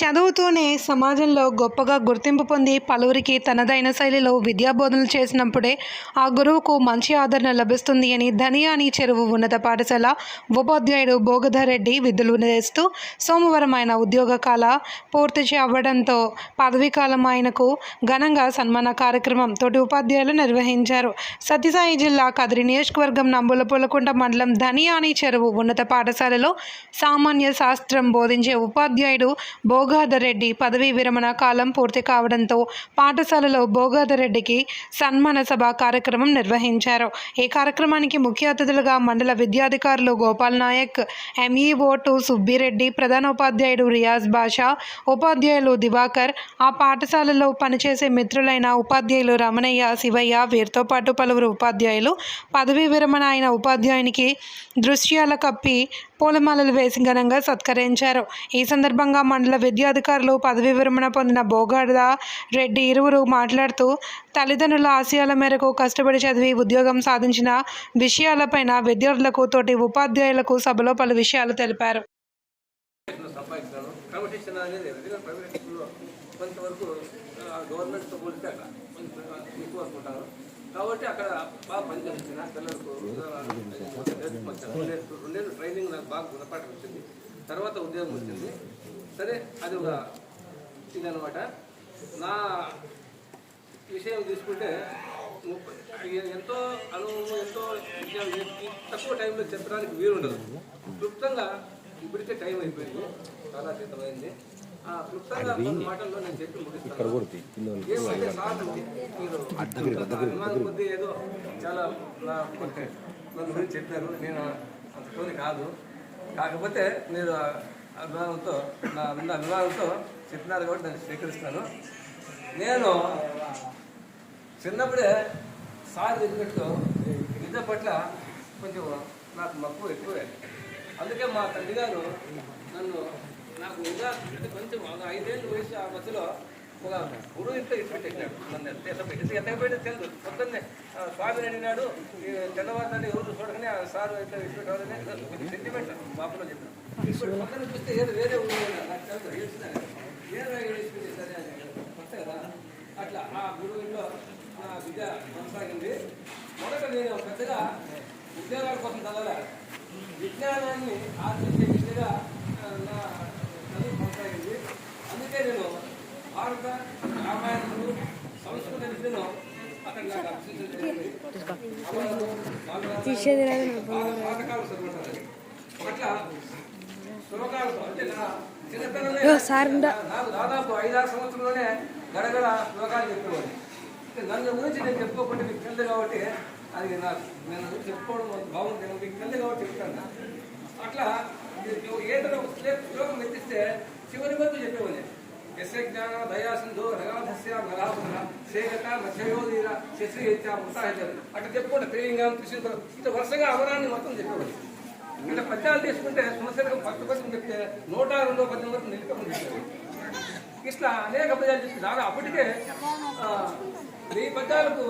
చదువుతూనే సమాజంలో గొప్పగా గుర్తింపు పొంది పలువురికి తనదైన శైలిలో విద్యాబోధనలు చేసినప్పుడే ఆ గురువుకు మంచి ఆదరణ లభిస్తుంది అని ధనియాని చెరువు ఉన్నత పాఠశాల ఉపాధ్యాయుడు భోగధరెడ్డి విధులు చేస్తూ సోమవారం ఆయన ఉద్యోగ కాల పూర్తి అవ్వడంతో పదవీకాలం ఆయనకు ఘనంగా సన్మాన కార్యక్రమం తోటి ఉపాధ్యాయులు నిర్వహించారు. సత్యసాయి జిల్లా కదిరి నియోజకవర్గం నంబులపూలకుంట మండలం ధనియాని చెరువు ఉన్నత పాఠశాలలో సామాన్య శాస్త్రం బోధించే ఉపాధ్యాయుడు భోగ భోగాధర్ రెడ్డి పదవీ విరమణ కాలం పూర్తి కావడంతో పాఠశాలలో భోగాధర్ రెడ్డికి సన్మాన సభ కార్యక్రమం నిర్వహించారు. ఈ కార్యక్రమానికి ముఖ్య అతిథులుగా మండల విద్యాధికారులు గోపాల్ నాయక్ ఎంఈఓ టు సుబ్బిరెడ్డి ప్రధానోపాధ్యాయుడు రియాజ్ బాషా ఉపాధ్యాయులు దివాకర్ ఆ పాఠశాలలో పనిచేసే మిత్రులైన ఉపాధ్యాయులు రమణయ్య శివయ్య వీరితో పాటు పలువురు ఉపాధ్యాయులు. పదవీ విరమణ అయిన ఉపాధ్యాయునికి దృశ్యాల కప్పి పూలమాలలు వేసి ఘనంగా సత్కరించారు. ఈ సందర్భంగా మండల విద్యాధికారులు పదవీ విరమణ పొందిన బోగాడ రెడ్డి ఇరువురు మాట్లాడుతూ తల్లిదండ్రుల ఆశయాల మేరకు కష్టపడి చదివి ఉద్యోగం సాధించిన విషయాలపైన విద్యార్థులకు తోటి ఉపాధ్యాయులకు సభలో పలు విషయాలు తెలిపారు. కొంతవరకు గవర్నమెంట్తో పోలిస్తే అక్కడ కొంచెం ఎక్కువ అనుకుంటారు. కాబట్టి అక్కడ బాగా పనిచేస్తున్నా పిల్లలకు రెండేళ్ళు రెండేళ్ళు ట్రైనింగ్ నాకు బాగా గుణపాఠం వచ్చింది. తర్వాత ఉద్యోగం వచ్చింది. సరే అది ఒక ఇదనమాట నా విషయం తీసుకుంటే ఎంతో అనుభవం ఎంతో తక్కువ టైంలో చెప్పడానికి వీలుండదు. క్లుప్తంగా ఇప్పటికే టైం అయిపోయింది. చాలా అతీతమైంది నేను ముగిస్తాను. ఏమంటే సార్ మీరు అభిమానం కొద్దీ ఏదో చాలా గురించి చెప్పారు. నేను అంతతోని కాదు. కాకపోతే మీరు ఆ అభిమానంతో నా ఉన్న అభిమానంతో చెప్పినారు కాబట్టి నేను స్వీకరిస్తున్నాను నేను చిన్నప్పుడే సార్ చెప్పినట్టు విద్య పట్ల కొంచెం నాకు మక్కువ ఎక్కువే. అందుకే మా తండ్రి గారు నన్ను నాకు ఇంకా అంటే కొంచెం ఒక ఐదేళ్ళు వయసు ఆ మధ్యలో ఒక గురువు ఇంట్లో ఇటు పెట్టాడు నన్ను ఎంత పెట్టి ఎంత పెట్టి తెలుసు. పొద్దున్నే స్వామిని అడిగినాడు ఈ తెల్లవారు ఎవరు చూడగానే ఆ సార్ ఇట్లా ఇటు పెట్టాలని సెంటిమెంట్ బాపులో చెప్పాను ఇప్పుడు పక్కన చూస్తే ఏదో వేరే ఊరు నాకు తెలుసు. తెలిసిన ఏ వేసుకుంటే కొత్త కదా. అట్లా ఆ గురువు ఇంట్లో నా విద్య కొనసాగింది. మొదట నేను పెద్దగా ఉద్యోగాల కోసం చదవలే. విజ్ఞానాన్ని ఆర్జించే విద్యగా చదువు కొనసాగింది అందుకే నేను భారత రామాయణములు సంస్కృత విద్యను అక్కడ నాకు అభ్యసించడం జరిగింది. అమరులు, బాలరాజు, చదువుతారు అది. అట్లా శ్లోకాలతో అంటే నా చిన్నపిల్లలే నాకు దాదాపు ఐదారు సంవత్సరంలోనే గడగడ శ్లోకాలు చెప్పేవాడిని నన్ను గురించి నేను చెప్పుకోకుండా మీకు తెలియదు కాబట్టి అది నాకు నేను చెప్పుకోవడం బాగుంది మీకు తెలియదు కాబట్టి చెప్తాను అట్లా ఏదైనా ఒక శ్లో- శ్లోకం ఎత్తిస్తే చివరి వరకు చెప్పేవాళ్ళు. యస్య జ్ఞాన దయాసింధు రగాధస్య నరాపుర సేగత మధ్యయోధీర శశి అట్లా చెప్పుకుంటే ప్రియంగా కృషితో ఇంత వరుసగా అవరాన్ని మొత్తం చెప్పేవాళ్ళు. అంటే పద్యాలు తీసుకుంటే సంవత్సరం పక్క పద్యం చెప్తే నూట రెండో పద్యం వరకు నిలిపకుండా ఇట్లా అనేక పద్యాలు చెప్పి దాదాపు అప్పటికే ఆ, వెయ్యి పద్యాలకు